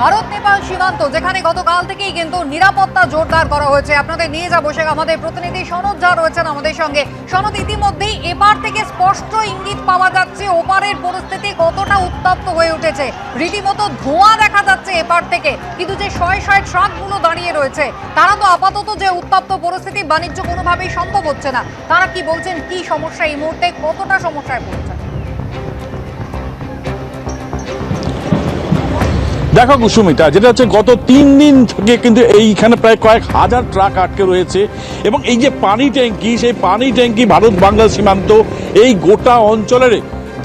ভারত, নেপাল সীমান্ত, যেখানে গতকাল থেকেই কিন্তু নিরাপত্তা জোরদার করা হয়েছে। আপনাদের নিয়ে যাব সে আমাদের প্রতিনিধি সনদ, যা রয়েছেন আমাদের সঙ্গে। সনদ, ইতিমধ্যেই এপার থেকে স্পষ্ট ইঙ্গিত পাওয়া যাচ্ছে, ওপারের পরিস্থিতি কতটা উত্তপ্ত হয়ে উঠেছে। রীতিমতো ধোঁয়া দেখা যাচ্ছে এপার থেকে। কিন্তু যে শয়ে শয়ে ট্রাকগুলো দাঁড়িয়ে রয়েছে, তারা তো আপাতত যে উত্তপ্ত পরিস্থিতি বাণিজ্য কোনোভাবেই সম্ভব হচ্ছে না। তারা কি বলছেন, কি সমস্যা এই মুহূর্তে, কতটা সমস্যায় পড়ছেন দেখো কুসুমিতা, যেটা হচ্ছে গত তিন দিন থেকে কিন্তু এইখানে প্রায় কয়েক হাজার ট্রাক আটকে রয়েছে এবং এই যে পানি ট্যাঙ্কি, সেই পানি ট্যাঙ্কি ভারত বাংলা সীমান্ত, এই গোটা অঞ্চলের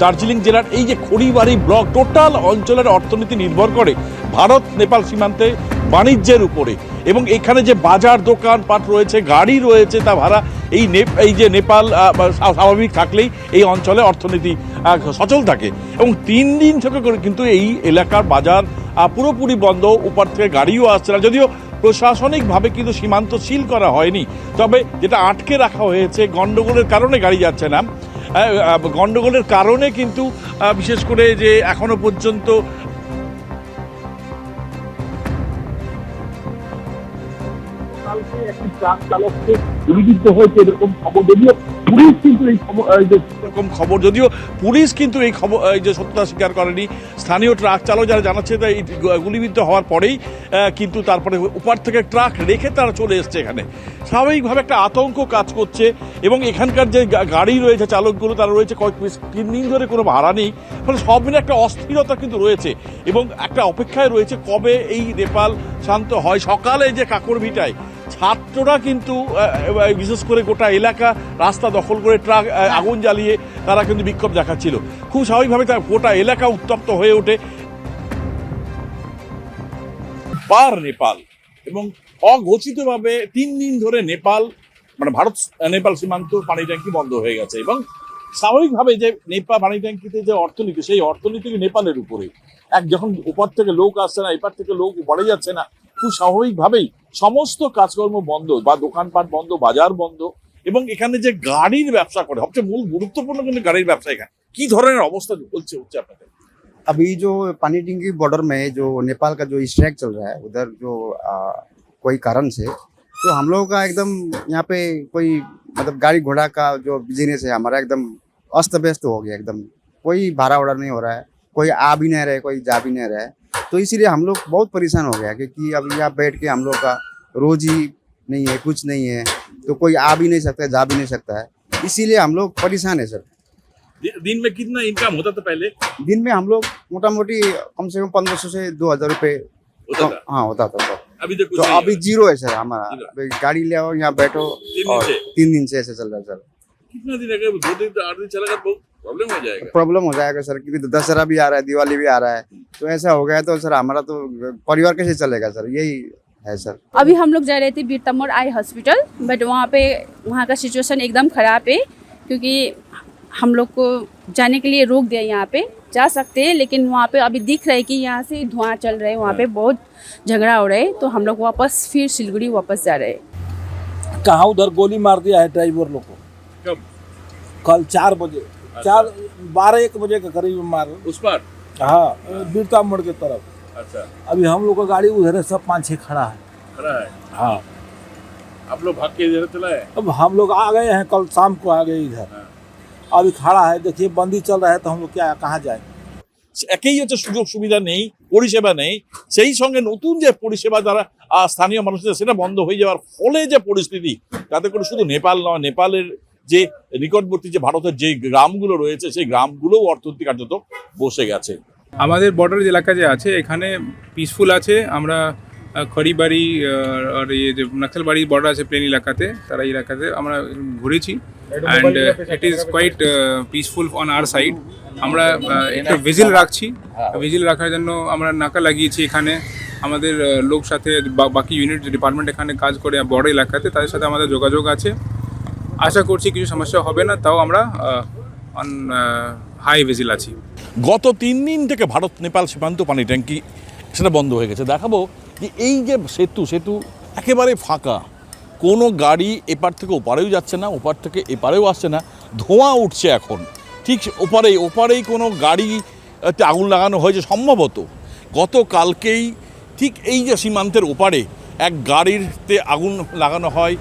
দার্জিলিং জেলার এই যে খড়িবাড়ি ব্লক টোটাল অঞ্চলের অর্থনীতি নির্ভর করে ভারত, নেপাল সীমান্তে বাণিজ্যের উপরে এবং এখানে যে বাজার দোকান পাট রয়েছে, গাড়ি রয়েছে তা ভাড়া, এই এই যে নেপাল স্বাভাবিক থাকলেই এই অঞ্চলে অর্থনীতি সচল থাকে এবং তিন দিন থেকে করে কিন্তু এই এলাকার বাজার পুরোপুরি বন্ধ, উপর থেকে গাড়িও আসছে না। যদিও প্রশাসনিকভাবে কিন্তু সীমান্ত সিল করা হয়নি, তবে যেটা আটকে রাখা হয়েছে গণ্ডগোলের কারণে গাড়ি যাচ্ছে না। গন্ডগোলের কারণে কিন্তু বিশেষ করে যে এখনও পর্যন্ত খবর যদিও পুলিশ কিন্তু এই খবর, এই যে সত্যতা স্বীকার করেনি। স্থানীয় ট্রাক চালক যারা জানাচ্ছে গুলিবিদ্ধ হওয়ার পরেই কিন্তু তারপরে উপার থেকে ট্রাক রেখে তারা চলে এসছে এখানে। স্বাভাবিকভাবে একটা আতঙ্ক কাজ করছে এবং এখানকার যে গাড়ি রয়েছে, চালকগুলো তারা রয়েছে, কয়েক তিন দিন ধরে কোনো ভাড়া নেই। ফলে সব মিলে একটা অস্থিরতা কিন্তু রয়েছে এবং একটা অপেক্ষায় রয়েছে কবে এই নেপাল শান্ত হয়। সকালে যে কাকর ভিটায় ছাত্ররা কিন্তু বিশেষ করে গোটা এলাকা রাস্তা দখল করে ট্রাক আগুন জ্বালিয়ে তারা কিন্তু বিক্ষোভ দেখাচ্ছিল। খুব স্বাভাবিকভাবে তার গোটা এলাকা উত্তপ্ত হয়ে ওঠে। পার নেপাল এবং অঘোষিতভাবে তিন দিন ধরে নেপাল মানে ভারত নেপাল সীমান্ত পানি ট্যাঙ্কি বন্ধ হয়ে গেছে এবং স্বাভাবিকভাবে যে নেপাল পানি ট্যাঙ্কিতে যে অর্থনীতি সেই অর্থনীতি নেপালের উপরে। এক যখন ওপার থেকে লোক আসছে না এপার থেকে লোক উপরে যাচ্ছে না খুব স্বাভাবিকভাবেই সমস্ত কাজকর্ম বন্ধ বা দোকানপাট বন্ধ বাজার বন্ধ এবং এখানে যে গাড়ির ব্যবসা করে সবচেয়ে মূল গুরুত্বপূর্ণ কিন্তু গাড়ির ব্যবসা এখানে কি ধরনের অবস্থা চলছে হচ্ছে আপনাদের अभी जो पानी टिंकी बॉर्डर में जो नेपाल का जो स्ट्राइक चल रहा है उधर जो आ, कोई कारण से तो हम लोगों का एकदम यहाँ पे कोई मतलब गाड़ी घोड़ा का जो बिजनेस है हमारा एकदम अस्त व्यस्त हो गया एकदम कोई भाड़ा वाड़ा नहीं हो रहा है कोई आ भी नहीं रहे कोई जा भी नहीं रहे तो इसीलिए हम लोग बहुत परेशान हो गया क्योंकि अब यहाँ बैठ के हम लोग का रोजी नहीं है कुछ नहीं है। तो कोई आ भी नहीं सकता जा भी नहीं सकता है। इसीलिए हम लोग परेशान है सर। दि- दिन में कितना इनकम होता था पहले? दिन में हम लोग मोटा मोटी कम से कम पंद्रह सौ से दो हज़ार रुपये हाँ होता था सर। अभी तो तो अभी ज़ीरो है सर हमारा। गाड़ी ले आओ यहाँ बैठो और? तीन दिन से ऐसे चल रहा है सर। कितना दिन अगर दो दिन आठ दिन चला बहुत प्रॉब्लम हो जाएगा। प्रॉब्लम हो जाएगा सर। क्योंकि दशहरा भी आ रहा है दिवाली भी आ रहा है। तो ऐसा हो गया तो सर हमारा तो परिवार कैसे चलेगा सर? यही है सर। अभी हम लोग जा रहे थे बीरता मोड़ आई हॉस्पिटल बट वहाँ पे वहाँ का सिचुएशन एकदम ख़राब है क्योंकि हम लोग को जाने के लिए रोक दिया यहाँ पे। जा सकते हैं लेकिन वहाँ पे अभी दिख रहा है कि यहाँ से धुआँ चल रहा है वहाँ पे बहुत झगड़ा हो रहा है। तो हम लोग वापस फिर सिलगुड़ी वापस जा रहे हैं। कहाँ उधर गोली मार दिया है ड्राइवर लोग को? कल चार बजे चार बारह एक बजे के करीब मार उस पर हाँ बीरता मोड़ के तरफ अच्छा अभी हम लोग का गाड़ी उधर है सब पाँच छः खड़ा है खड़ा है हाँ आप लोग भाग के इधर चला है अब हम लोग आ गए हैं कल शाम को आ गए इधर हाँ। अभी खड़ा है देखिए बंदी चल रहा है तो हम लोग क्या कहाँ जाए একেই হচ্ছে সুযোগ সুবিধা নেই পরিষেবা নেই সেই সঙ্গে নতুন যে পরিষেবা যারা আহ, স্থানীয় মানুষদের সেটা বন্ধ হয়ে যাওয়ার ফলে যে পরিস্থিতি তাতে করে শুধু নেপাল নয় নেপালের যে নিকটবর্তী যে ভারতের যে গ্রামগুলো রয়েছে, সেই গ্রামগুলোও অর্থনৈতিক কার্যত বসে গেছে। আমাদের বর্ডার এলাকা যে আছে, এখানে পিসফুল আছে। আমরা খড়িবাড়ি আর ইয়ে যে নকশালবাড়ি বর্ডার আছে প্লেন এলাকাতে, তারা এই এলাকাতে আমরা ঘুরেছি। And it is quite peaceful on our side আমরা একটা ভিজিল রাখছি। ভিজিল রাখার জন্য আমরা নাকা লাগিয়েছি এখানে। আমাদের লোক সাথে বাকি ইউনিট ডিপার্টমেন্ট এখানে কাজ করে, বড় এলাকাতে, তাদের সাথে আমাদের যোগাযোগ আছে। আশা করছি কিছু সমস্যা হবে না, তাও আমরা অন হাই ভিজিল আছি। গত তিন দিন থেকে ভারত, নেপাল সীমান্ত পানি ট্যাঙ্কি সেটা বন্ধ হয়ে গেছে। দেখাবো যে এই যে সেতু সেতু একেবারে ফাঁকা। কোনো গাড়ি এপার থেকে ওপারেও যাচ্ছে না, ওপার থেকে এপারেও আসছে না, ধোঁয়া উঠছে এখন। ঠিক ওপারেই ওপারেই কোনো গাড়ি আগুন লাগানো হয়েছে সম্ভবত। গতকালকেই ঠিক এই যে সীমান্তের ওপারে এক গাড়িতে আগুন লাগানো হয়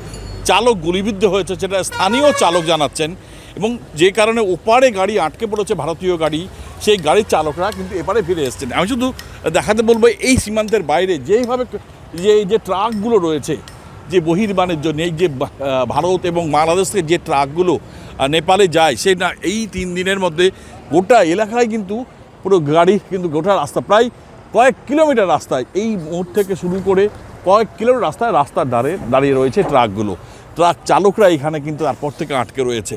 চালক গুলিবিদ্ধ হয়েছে, সেটা স্থানীয় চালক জানাচ্ছেন। এবং যে কারণে ওপারে গাড়ি আটকে পড়েছে, ভারতীয় গাড়ি, সেই গাড়ির চালকরা কিন্তু এপারে ফিরে এসেছেন। আমি শুধু দেখাতে বলব, এই সীমান্তের বাইরে যেইভাবে যে যে ট্রাকগুলো রয়েছে, যে বহির্বাণিজ্য নেই, যে ভারত এবং বাংলাদেশ থেকে যে ট্রাকগুলো নেপালে যায় সে না, এই তিন দিনের মধ্যে গোটা এলাকায় কিন্তু পুরো গাড়ি, কিন্তু গোটা রাস্তা, প্রায় কয়েক কিলোমিটার রাস্তায়, এই মোড় থেকে শুরু করে কয়েক কিলোমিটার রাস্তায় রাস্তার ধারে দাঁড়িয়ে রয়েছে ট্রাকগুলো। ট্রাক চালকরা এখানে কিন্তু তারপর থেকে আটকে রয়েছে।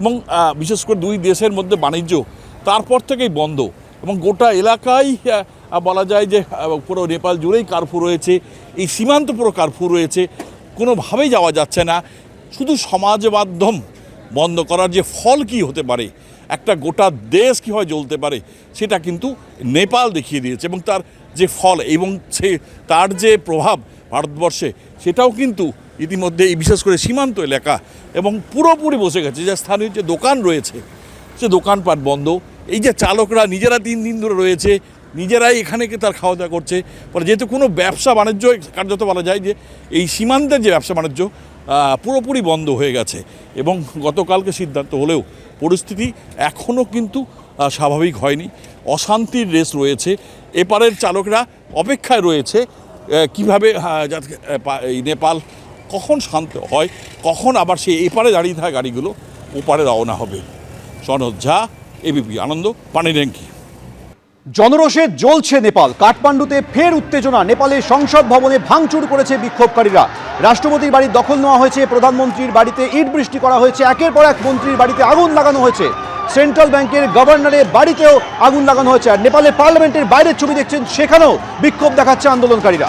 এবং বিশেষ করে দুই দেশের মধ্যে বাণিজ্য তারপর থেকেই বন্ধ। এবং গোটা এলাকায় বলা যায় যে পুরো নেপাল জুড়েই কারফু রয়েছে, এই সীমান্ত পুরো কারফু রয়েছে, কোনোভাবেই যাওয়া যাচ্ছে না। শুধু সমাজ মাধ্যম বন্ধ করার যে ফল কি হতে পারে, একটা গোটা দেশ কীভাবে জ্বলতে পারে, সেটা কিন্তু নেপাল দেখিয়ে দিয়েছে। এবং তার যে ফল এবং সে, তার যে প্রভাব ভারতবর্ষে। সেটাও কিন্তু ইতিমধ্যে এই বিশেষ করে সীমান্ত এলাকা এবং পুরোপুরি বসে গেছে। যে স্থানীয় যে দোকান রয়েছে, সে দোকানপাট বন্ধ। এই যে চালকরা নিজেরা তিন দিন ধরে রয়েছে, নিজেরাই এখানে তার খাওয়া দাওয়া করছে। ফলে যেহেতু কোনো ব্যবসা বাণিজ্য কার্যত বলা যায় যে এই সীমান্তের যে ব্যবসা বাণিজ্য পুরোপুরি বন্ধ হয়ে গেছে এবং গতকালকে সিদ্ধান্ত হলেও পরিস্থিতি এখনও কিন্তু স্বাভাবিক হয়নি। অশান্তির রেস রয়েছে। এপারের চালকরা অপেক্ষায় রয়েছে। কীভাবে নেপাল কখন শান্ত হয়, কখন আবার সেই এপারে দাঁড়িয়ে থাকা গাড়িগুলো ওপারে রওনা হবে। সনদ ঝা, এবিপি, আনন্দ পানিড্যাঙ্কি জনরোষে জ্বলছে নেপাল। কাঠমান্ডুতে ফের উত্তেজনা। নেপালের সংসদ ভবনে ভাঙচুর করেছে বিক্ষোভকারীরা। রাষ্ট্রপতির বাড়ির দখল নেওয়া হয়েছে, প্রধানমন্ত্রীর বাড়িতে ইট বৃষ্টি করা হয়েছে, একের পর এক মন্ত্রীর বাড়িতে আগুন লাগানো হয়েছে। সেন্ট্রাল ব্যাংকের গভর্নরের বাড়িতেও আগুন লাগানো হয়েছে। আর নেপালের পার্লামেন্টের বাইরের ছবি দেখছেন, সেখানেও বিক্ষোভ দেখাচ্ছে আন্দোলনকারীরা।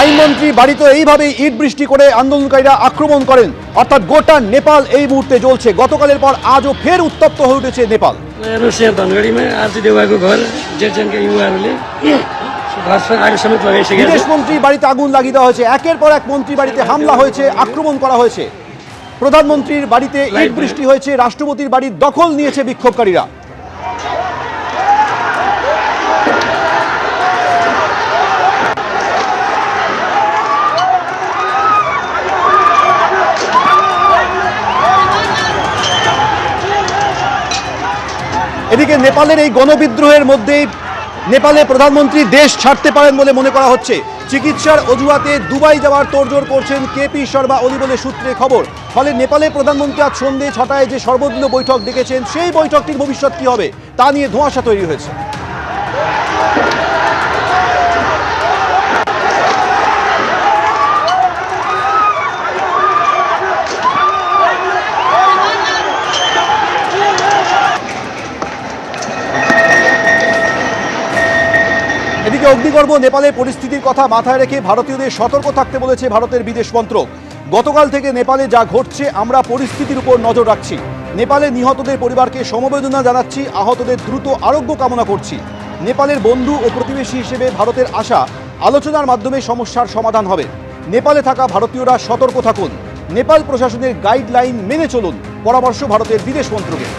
আইনমন্ত্রী বাড়িতে এইভাবেই ইট বৃষ্টি করে আন্দোলনকারীরা আক্রমণ করেন। অর্থাৎ গোটা নেপাল এই মুহূর্তে জ্বলছে। গতকালের পর আজও ফের উত্তপ্ত হয়ে উঠেছে নেপাল। ধনগড়িমা বাড়িতে আগুন লাগিয়ে দেওয়া হয়েছে। একের পর এক মন্ত্রী বাড়িতে হামলা হয়েছে, আক্রমণ করা হয়েছে। প্রধানমন্ত্রীর বাড়িতে ইট বৃষ্টি হয়েছে, রাষ্ট্রপতির বাড়ির দখল নিয়েছে বিক্ষোভকারীরা। এদিকে নেপালের এই গণবিদ্রোহের মধ্যেই নেপালে প্রধানমন্ত্রী দেশ ছাড়তে পারেন বলে মনে করা হচ্ছে। চিকিৎসার অজুহাতে দুবাই যাওয়ার তোড়জোড় করছেন কেপি শর্মা অলি বলে সূত্রে খবর। ফলে নেপালে প্রধানমন্ত্রী আজ সন্ধে ছটায় যে সর্বদলীয় বৈঠক ডেকেছেন, সেই বৈঠকটির ভবিষ্যৎ কী হবে, তা নিয়ে ধোঁয়াশা তৈরি হয়েছে। এদিকে অগ্নিগর্ভ, নেপালের পরিস্থিতির কথা মাথায় রেখে ভারতীয়দের সতর্ক থাকতে বলেছে ভারতের বিদেশ মন্ত্রক। গতকাল থেকে নেপালে যা ঘটছে, আমরা পরিস্থিতির উপর নজর রাখছি। নেপালে নিহতদের পরিবারকে সমবেদনা জানাচ্ছি, আহতদের দ্রুত আরোগ্য কামনা করছি। নেপালের বন্ধু ও প্রতিবেশী হিসেবে ভারতের আশা, আলোচনার মাধ্যমে সমস্যার সমাধান হবে। নেপালে থাকা ভারতীয়রা সতর্ক থাকুন। নেপাল প্রশাসনের গাইডলাইন মেনে চলুন। পরামর্শ ভারতের বিদেশ মন্ত্রকের।